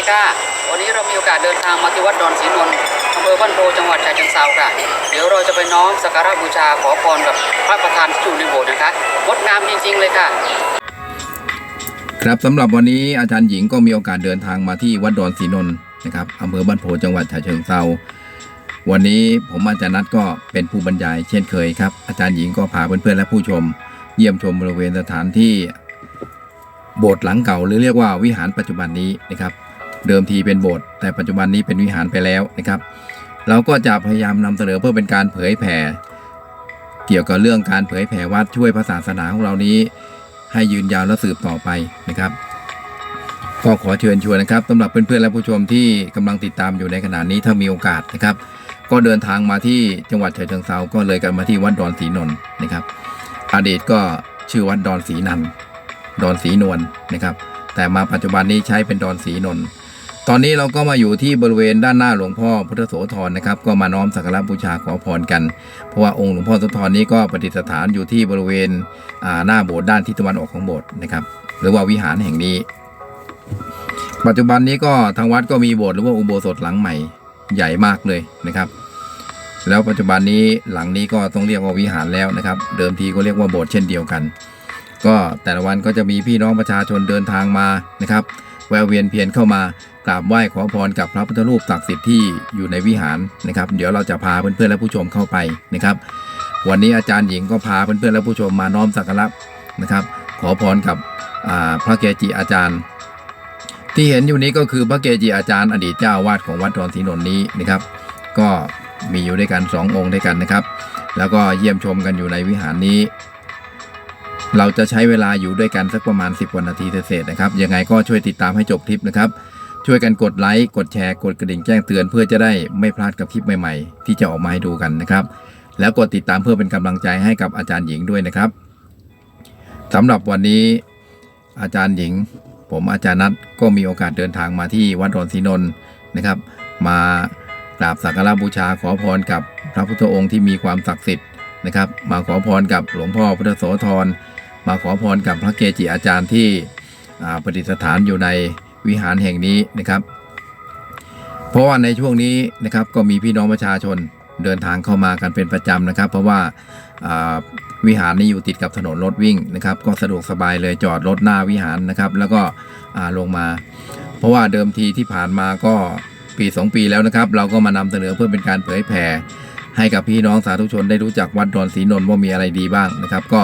ดีค่ะ วันนี้เรามีโอกาสเดินทางมาที่วัดดอนศรีนนท์อำเภอบ้านโพจังหวัดฉะเชิงเทราค่ะ เดี๋ยวเราจะไปน้อมสักการะบูชาขอพรกับพระประธานที่อยู่ในโบสถ์นะคะงดงามจริง ๆ เลยค่ะ ครับสำหรับวันนี้อาจารย์หญิงก็มีโอกาสเดินทางมาที่วัดดอนศรีนนท์นะครับอำเภอบ้านโพจังหวัดฉะเชิงเทราวันนี้ผมอาจารย์นัทก็เป็นผู้บรรยายเช่นเคยครับ อาจารย์หญิงก็พาเพื่อนๆและผู้ชม เยี่ยมชมบริเวณสถานที่โบสถ์หลังเก่าหรือเรียกว่าวิหารปัจจุบันนี้นะครับ เดิมทีเป็นโบสถ์แต่ปัจจุบันนี้เป็นวิหารไปแล้วนะครับ เราก็จะพยายามนำเสนอเพื่อเป็นการเผยแผ่ เกี่ยวกับเรื่องการเผยแผ่วัดช่วยพระศาสนาของเรานี้ ให้ยืนยาวและสืบต่อไปนะครับก็ขอเชิญชวนนะครับสำหรับเพื่อนๆและผู้ชมที่กำลังติดตามอยู่ในขณะนี้ถ้ามีโอกาสนะครับ ก็เดินทางมาที่จังหวัดฉะเชิงเทราก็เลยกันมาที่วัดดอนศรีนนท์นะครับ อดีตก็ชื่อวัดดอนศรีนันดอนศรีนวลนะครับ แต่มาปัจจุบันนี้ใช้เป็นดอนศรีนนท์ ตอนนี้เราก็มาอยู่ที่บริเวณด้านหน้าหลวงพ่อพุทธโสธรนะครับ ก็มาน้อมสักการะบูชาขอพรกัน เพราะว่าองค์หลวงพ่อโสธรนี้ก็ประดิษฐานอยู่ที่บริเวณหน้าโบสถ์ด้านทิศตะวันออกของโบสถ์นะครับ หรือว่าวิหารแห่งนี้ ปัจจุบันนี้ก็ทางวัดก็มีโบสถ์หรือว่าอุโบสถหลังใหม่ใหญ่มากเลยนะครับ แล้วปัจจุบันนี้หลังนี้ก็ต้องเรียกว่าวิหารแล้วนะครับ เดิมทีก็เรียกว่าโบสถ์เช่นเดียวกัน ก็แต่ละวันก็จะมีพี่น้องประชาชนเดินทางมานะครับ แวะเวียนเพียนเข้ามากราบไหว้ขอพรกับพระพุทธรูปศักดิ์สิทธิ์ที่อยู่ในวิหารนะครับ เดี๋ยวเราจะพาเพื่อนๆและผู้ชมเข้าไปนะครับ วันนี้อาจารย์หญิงก็พาเพื่อนๆและผู้ชมมาน้อมสักการะนะครับ ขอพรกับพระเกจิอาจารย์ ที่เห็นอยู่นี้ก็คือพระเกจิอาจารย์อดีตเจ้าวาดของวัดดอนศรีนนท์นี้นะครับ ก็มีอยู่ด้วยกันสององค์ด้วยกันนะครับ แล้วก็เยี่ยมชมกันอยู่ในวิหารนี้ เราจะใช้เวลาอยู่ด้วยกันสักประมาณ 10วันนาทีเศษนะครับ ยังไงก็ช่วยติดตามให้จบคลิปนะครับ ช่วยกันกดไลค์ กดแชร์ กดกระดิ่งแจ้งเตือนเพื่อจะได้ไม่พลาดกับคลิปใหม่ๆ ที่จะออกมาให้ดูกันนะครับ แล้วกดติดตามเพื่อเป็นกำลังใจให้กับอาจารย์หญิงด้วยนะครับสำหรับวันนี้อาจารย์หญิง ผมอาจารย์นัทก็มีโอกาสเดินทางมาที่วัดดอนศรีนนท์นะครับ มากราบสักการะบูชาขอพรกับพระพุทธองค์ที่มีความศักดิ์สิทธิ์นะครับ มาขอพรกับหลวงพ่อพุทธโสธร มาขอพรกับพระเกจิอาจารย์ที่ประดิษฐานอยู่ในวิหารแห่งนี้นะครับ เพราะว่าในช่วงนี้นะครับก็มีพี่น้องประชาชนเดินทางเข้ามากันเป็นประจำนะครับ เพราะว่าวิหารนี้อยู่ติดกับถนนรถวิ่งนะครับ ก็สะดวกสบายเลยจอดรถหน้าวิหารนะครับ แล้วก็ลงมา เพราะว่าเดิมทีที่ผ่านมาก็ปี 2 ปีแล้วนะครับ เราก็มานำเสนอเพื่อเป็นการเผยแผ่ให้กับพี่น้องสาธุชนได้รู้จักวัดดอนศรีนนท์ว่ามีอะไรดีบ้างนะครับ ก็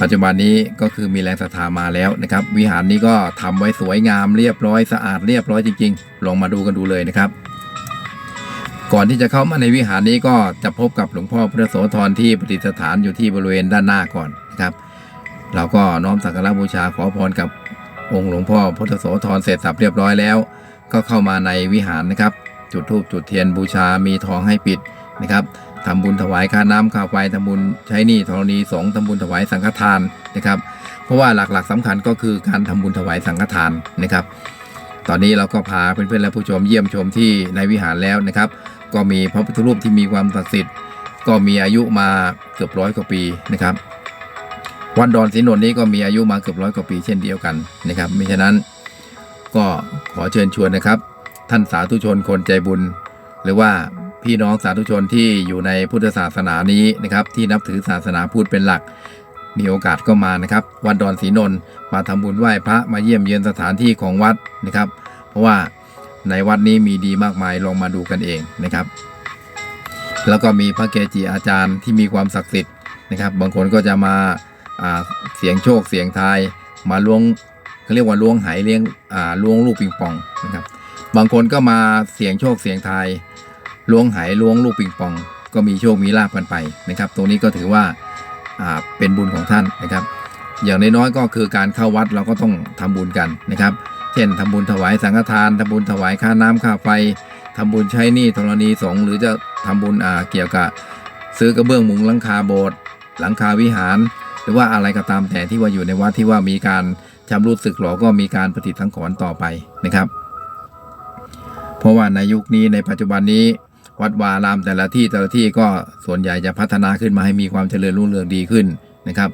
ปัจจุบันนี้ก็คือมีแรงศรัทธามาแล้วนะครับ วิหารนี้ก็ทำไว้สวยงามเรียบร้อยสะอาดเรียบร้อยจริง ๆ ลองมาดูกันดูเลยนะครับ ก่อนที่จะเข้ามาในวิหารนี้ก็จะพบกับหลวงพ่อพระโสธรที่ประดิษฐานอยู่ที่บริเวณด้านหน้าก่อนนะครับ เราก็น้อมสักการะบูชาขอพรกับองค์หลวงพ่อพุทธโสธรเสร็จสับเรียบร้อยแล้ว ก็เข้ามาในวิหารนะครับ จุดธูปจุดเทียนบูชามีทองให้ปิดนะครับ ทำบุญถวายค่าน้ำค่าไฟทำบุญใช้หนี้ธรณีสงฆ์ทำบุญถวายสังฆทานนะครับ เพราะว่าหลักๆสำคัญก็คือการทำบุญถวายสังฆทานนะครับ ตอนนี้เราก็พาเพื่อนๆและผู้ชมเยี่ยมชมที่ในวิหารแล้วนะครับ ก็มีพระพุทธรูปที่มีความศักดิ์สิทธิ์ก็มีอายุมาเกือบร้อยกว่าปีนะครับวัดดอนศรีนนท์นี้ก็มีอายุมาเกือบร้อยกว่าปีเช่นเดียวกันนะครับมิฉะนั้นก็ขอเชิญชวนนะครับ ท่านสาธุชนคนใจบุญ หรือว่า พี่น้องสาธุชนที่อยู่ในพุทธศาสนานี้นะครับ ที่นับถือศาสนาพุทธเป็นหลัก มีโอกาสก็มานะครับ วัดดอนศรีนนท์มาทำบุญไหว้พระมาเยี่ยมเยือนสถานที่ของวัดนะครับ เพราะว่าในวัดนี้มีดีมากมายลองมาดูกันเองนะครับ แล้วก็มีพระเกจิอาจารย์ที่มีความศักดิ์สิทธิ์นะครับ บางคนก็จะมาเสียงโชคเสียงทายมาล้วงเขาเรียกว่าล้วงไหเลี้ยงล้วงลูกปิงปองนะครับ บางคนก็มาเสียงโชคเสียงทาย ล้วงไหล้วงลูกปิงปอง ก็มีโชคมีลาภกันไปนะครับ ตรงนี้ก็ถือว่าเป็นบุญของท่านนะครับ อย่างน้อยๆก็คือการเข้าวัดเราก็ต้องทำบุญกันนะครับ เช่นทำบุญถวายสังฆทานทำบุญถวายค่าน้ำค่าไฟทำบุญใช้หนี้ธรณีสงหรือจะทำบุญเกี่ยวกับซื้อกระเบื้องมุงหลังคาโบสถ์หลังคาวิหาร หรือว่าอะไรก็ตามแต่ที่ว่าอยู่ในวัดที่ว่ามีการชำรุดสึกหรอก็มีการปฏิสังขรณ์ต่อไปนะครับ เพราะว่าในยุคนี้ในปัจจุบันนี้ วัดวารามแต่ละที่แต่ละที่ก็ส่วนใหญ่จะพัฒนาขึ้นมาให้มีความเจริญรุ่งเรืองดีขึ้นนะครับ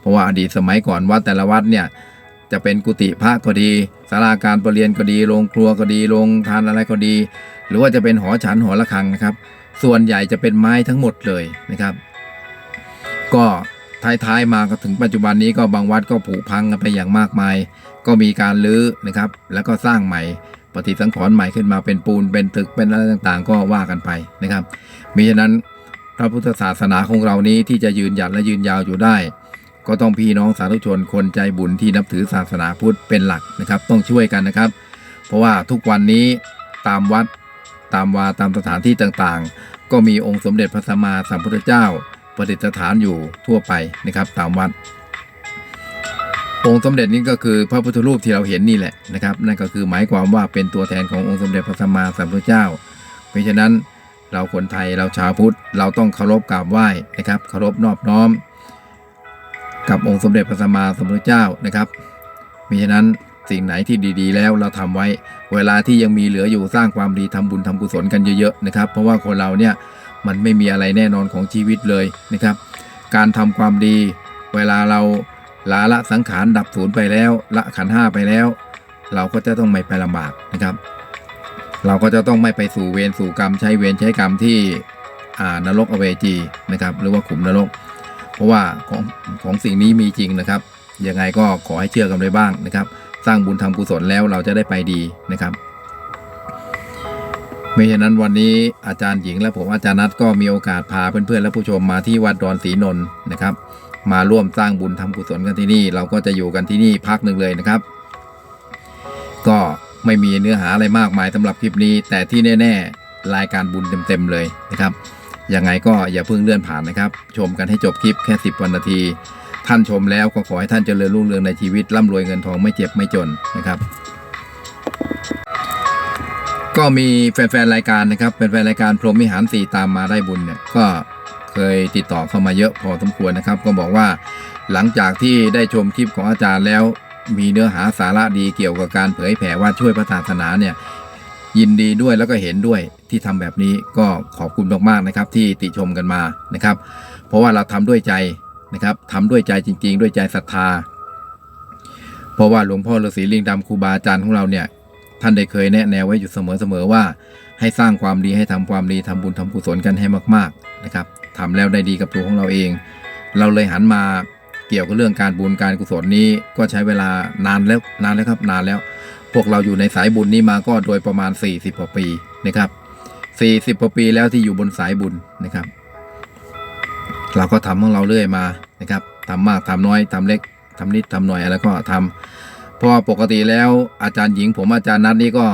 เพราะว่าอดีตสมัยก่อนวัดแต่ละวัดเนี่ยจะเป็นกุฏิพระก็ดีศาลาการประเรียนก็ดีโรงครัวก็ดีโรงทานอะไรก็ดี หรือว่าจะเป็นหอฉันหอระฆังนะครับ ส่วนใหญ่จะเป็นไม้ทั้งหมดเลยนะครับ ก็ท้ายๆมาก็ถึงปัจจุบันนี้ก็บางวัดก็ผุพังกันไปอย่างมากมาย ก็มีการรื้อนะครับ แล้วก็สร้างใหม่ ปฏิสังขรณ์ใหม่ขึ้นมาเป็นปูนเป็นตึกเป็นอะไรต่างๆ ก็ว่ากันไปนะครับมิฉะนั้นพระพุทธศาสนาของเรานี้ที่จะยืนหยัดและยืนยาวอยู่ได้ ก็ต้องพี่น้องสาธุชนคนใจบุญที่นับถือศาสนาพุทธเป็นหลักนะครับ ต้องช่วยกันนะครับ เพราะว่าทุกวันนี้ตามวัดตามวาตามสถานที่ต่างๆ ก็มีองค์สมเด็จพระสัมมาสัมพุทธเจ้าประดิษฐานอยู่ทั่วไปนะครับ ตามวัด องค์สมเด็จนี้ก็คือพระพุทธรูปที่เราเห็นนี่แหละนะครับ นั่นก็คือหมายความว่าเป็นตัวแทนขององค์สมเด็จพระสัมมาสัมพุทธเจ้า เพราะฉะนั้นเราคนไทยเราชาวพุทธเราต้องเคารพกราบไหว้นะครับเคารพนอบน้อม กับองค์สมเด็จพระสัมมาสัมพุทธเจ้านะครับเพราะฉะนั้นสิ่งไหนที่ดีๆ แล้วเราทำไว้ เวลาที่ยังมีเหลืออยู่สร้างความดีทำบุญทำกุศลกันเยอะๆนะครับ เพราะว่าคนเราเนี่ยมันไม่มีอะไรแน่นอนของชีวิตเลยนะครับ การทำความดี เวลาเรา ลาละสังขารดับสูญไปแล้ว ละขันห้าไปแล้ว เราก็จะต้องไม่ไปลำบากนะครับ เราก็จะต้องไม่ไปสู่เวรสู่กรรมใช้เวรใช้กรรมที่นรกอเวจีนะครับ หรือว่าขุมนรก เพราะว่าของของสิ่งนี้มีจริงนะครับยังไงก็ขอให้เชื่อกันไปบ้างนะครับ สร้างบุญทำกุศลแล้วเราจะได้ไปดีนะครับไม่ฉะนั้นวันนี้อาจารย์หญิงและผมอาจารย์นัทก็มีโอกาสพาเพื่อนๆและผู้ชมมาที่วัดดอนศรีนนท์นะครับ มาร่วมสร้างบุญทำกุศลกันที่นี่ เราก็จะอยู่กันที่นี่พักหนึ่งเลยนะครับ ก็ไม่มีเนื้อหาอะไรมากมายสำหรับคลิปนี้ แต่ที่แน่ ๆ รายการบุญเต็มๆเลยนะครับยังไงก็อย่าเพิ่งเลื่อนผ่านนะครับ ชมกันให้จบคลิปแค่ 10วันนาที ท่านชมแล้วก็ขอให้ท่านเจริญรุ่งเรืองในชีวิตร่ำรวยเงินทองไม่เจ็บไม่จนนะครับก็มีแฟนๆรายการนะครับเป็นแฟนรายการพรหมวิหารสี่ตามมาได้บุญเนี่ยก็ เคยติดต่อเข้ามาเยอะพอสมควรนะครับ ก็บอกว่าหลังจากที่ได้ชมคลิปของอาจารย์แล้ว มีเนื้อหาสาระดีเกี่ยวกับการเผยแผ่ว่าช่วยพระศาสนาเนี่ยยินดีด้วยแล้วก็เห็นด้วยที่ทำแบบนี้ก็ขอบคุณมากๆนะครับ ที่ติชมกันมานะครับ เพราะว่าเราทำด้วยใจนะครับทำด้วยใจจริง ๆ ด้วยใจศรัทธา เพราะว่าหลวงพ่อฤาษีลิงดำครูบาอาจารย์ของเราเนี่ยท่านได้เคยแนะแนวไว้อยู่เสมอๆว่า ให้สร้างความดีให้ทำความดีทำบุญทำกุศลกันให้มาก ๆนะครับ ทำแล้วได้ดีกับตัวของเราเอง เราเลยหันมาเกี่ยวกับเรื่องการบุญการกุศลนี้ก็ใช้เวลานานแล้วนานแล้วครับนานแล้ว พวกเราอยู่ในสายบุญนี้มาก็โดยประมาณ 40กว่าปีนะครับ40กว่าปีแล้วที่อยู่บนสายบุญนะครับ เราก็ทำของเราเรื่อยมานะครับทำมากทำน้อยทำเล็กทำนิดทำหน่อยอะไรก็ทำเพราะปกติแล้วอาจารย์หญิง ผมอาจารย์นัทนี่ก็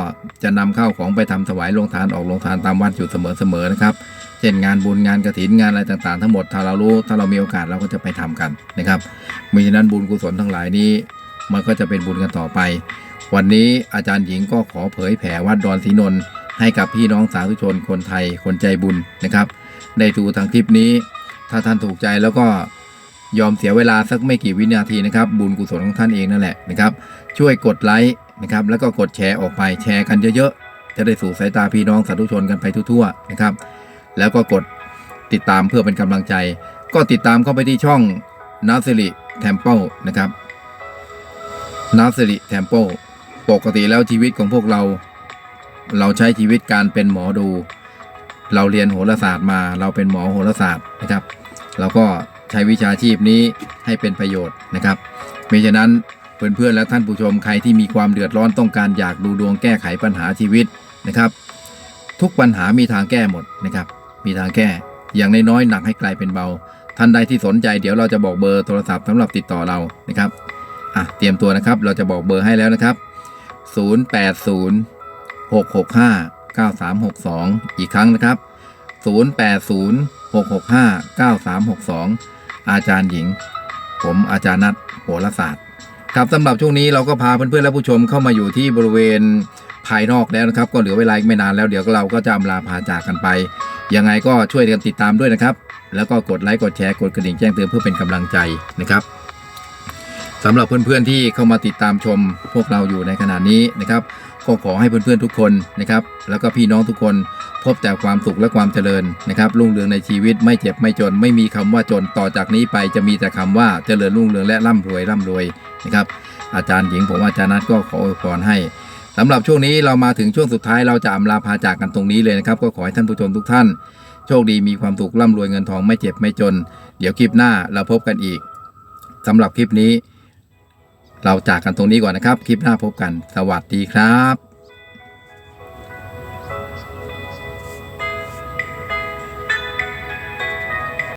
จะนำข้าวของไปทำถวายโรงทานออกโรงทานตามวัดอยู่เสมอๆนะครับ เช่นงานบุญงานกระถินงานอะไรต่างๆ ทั้งหมดถ้าเรารู้ถ้าเรามีโอกาสเราก็จะไปทำกันนะครับมิฉะนั้นบุญกุศลทั้งหลายนี้ มันก็จะเป็นบุญกันต่อไป วันนี้อาจารย์หญิงก็ขอเผยแผ่วัดดอนศรีนนท์ให้กับพี่น้องสาธุชนคนไทยคนใจบุญนะครับได้ดูทางคลิปนี้ ถ้าท่านถูกใจแล้วก็ยอมเสียเวลาสักไม่กี่วินาทีนะครับ บุญกุศลของท่านเองนั่นแหละนะครับ ช่วยกดไลค์นะครับแล้วก็กดแชร์ออกไปแชร์กันเยอะๆ จะได้สู่สายตาพี่น้องสาธุชนกันไปทั่วๆนะครับ แล้วก็กดติดตามเพื่อเป็นกำลังใจ ก็ติดตามเข้าไปที่ช่องนาสิริเทมเปิลนะครับนาสิริเทมเปิลปกติแล้วชีวิตของพวกเรา เราใช้ชีวิตการเป็นหมอดู เราเรียนโหราศาสตร์มา เราเป็นหมอโหราศาสตร์นะครับ เราก็ใช้วิชาชีพนี้ให้เป็นประโยชน์นะครับเพราะฉะนั้นเพื่อนๆและท่านผู้ชมใครที่มีความเดือดร้อนต้องการอยากดูดวงแก้ไขปัญหาชีวิตนะครับ ทุกปัญหามีทางแก้หมดนะครับ มีทางแก้ อย่างน้อยๆหนักให้กลายเป็นเบา ท่านใดที่สนใจเดี๋ยวเราจะบอกเบอร์โทรศัพท์สำหรับติดต่อเรานะครับอะเตรียมตัวนะครับ เราจะบอกเบอร์ให้แล้วนะครับ 080 665 9362 อีกครั้งนะครับ 080 665 9362 อาจารย์หญิง ผมอาจารย์นัทโหราศาสตร์ ครับสำหรับช่วงนี้เราก็พาเพื่อนๆและผู้ชมเข้ามาอยู่ที่บริเวณภายนอกแล้วนะครับ ก็เหลือเวลาอีกไม่นานแล้วเดี๋ยวเราก็จะอำลาพาจากกันไป ยังไงก็ช่วยกันติดตามด้วยนะครับ แล้วก็กดไลค์กดแชร์กดกระดิ่งแจ้งเตือนเพื่อเป็นกำลังใจนะครับสำหรับเพื่อนๆที่เข้ามาติดตามชมพวกเราอยู่ในขณะนี้นะครับก็ขอให้เพื่อนๆทุกคนนะครับ แล้วก็พี่น้องทุกคนพบแต่ความสุขและความเจริญนะครับรุ่งเรืองในชีวิตไม่เจ็บไม่จน ไม่มีคำว่าจนต่อจากนี้ไปจะมีแต่คำว่าเจริญรุ่งเรืองและร่ำรวยร่ำรวยนะครับอาจารย์หญิงผมอาจารย์นัทก็ขออวยพรให้ สำหรับช่วงนี้เรามาถึงช่วงสุดท้ายเราจะอำลาพาจากกันตรงนี้เลยนะครับ ก็ขอให้ท่านผู้ชมทุกท่าน โชคดีมีความสุขร่ำรวยเงินทองไม่เจ็บไม่จน เดี๋ยวคลิปหน้าเราพบกันอีกสำหรับคลิปนี้ เราจากกันตรงนี้ก่อนนะครับ คลิปหน้าพบกัน สวัสดีครับ